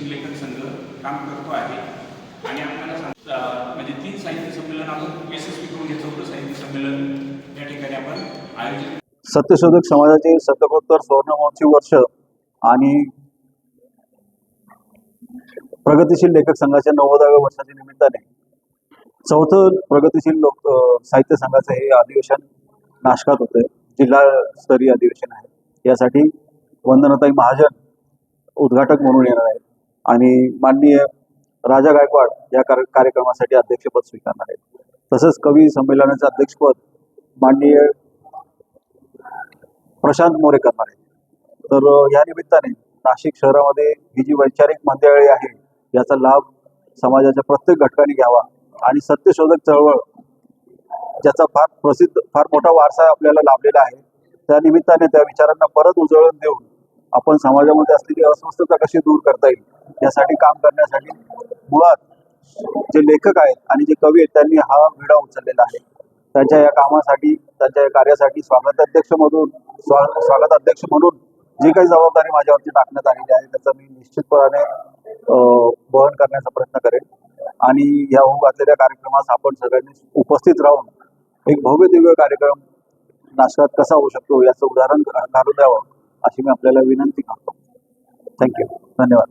प्रगतीशील लेखक संघ काम करतो आहे. आणि आपल्याला सांग- म्हणजे तीन साहित्य संमेलन आपण यशस्वी करून हे चौथं साहित्य संमेलन या ठिकाणी आपण आयोजित सत्यशोधक समाजाचे शतकोत्तर सुवर्णमहोत्सवी वर्ष आणि प्रगतीशील लेखक संघाच्या नव्वदाव्या वर्षाच्या निमित्ताने चौथं प्रगतीशील लोक साहित्य संघाचं हे अधिवेशन नाशकात होतं जिल्हा स्तरीय अधिवेशन आहे. यासाठी वंदनाताई महाजन उद्घाटक म्हणून येणार आहेत. आणि माननीय राजा गायकवाड या कार्य कार्यक्रमासाठी अध्यक्षपद स्वीकारणार आहेत. तसंच कवी संमेलनाचं अध्यक्षपद माननीय प्रशांत मोरे करणार आहेत. तर या निमित्ताने नाशिक शहरामध्ये ही जी वैचारिक मंडळी आहे याचा लाभ समाजाच्या प्रत्येक घटकाने घ्यावा आणि सत्यशोधक चळवळ ज्याचा फार प्रसिद्ध फार मोठा वारसा आपल्याला लाभलेला आहे त्या निमित्ताने त्या विचारांना परत उजळून देऊन आपण समाजामध्ये असलेली अस्वस्थता कशी दूर करता येईल यासाठी काम करण्यासाठी मुळात जे लेखक आहेत आणि जे कवी आहेत त्यांनी हा विडा उचललेला आहे. त्यांच्या या कामासाठी त्यांच्या या कार्यासाठी स्वागताध्यक्ष म्हणून स्वा स्वागताध्यक्ष म्हणून जी काही जबाबदारी माझ्यावरती टाकण्यात आलेली आहे त्याचा मी निश्चितपणे बहन वहन करण्याचा प्रयत्न करेन. आणि या होऊ घातलेल्या कार्यक्रमास आपण सगळ्यांनी उपस्थित राहून एक भव्य दिव्य कार्यक्रम नाशकात कसा होऊ शकतो याचं उदाहरण घालून द्यावं अशी मी आपल्याला विनंती करतो. थँक्यू धन्यवाद.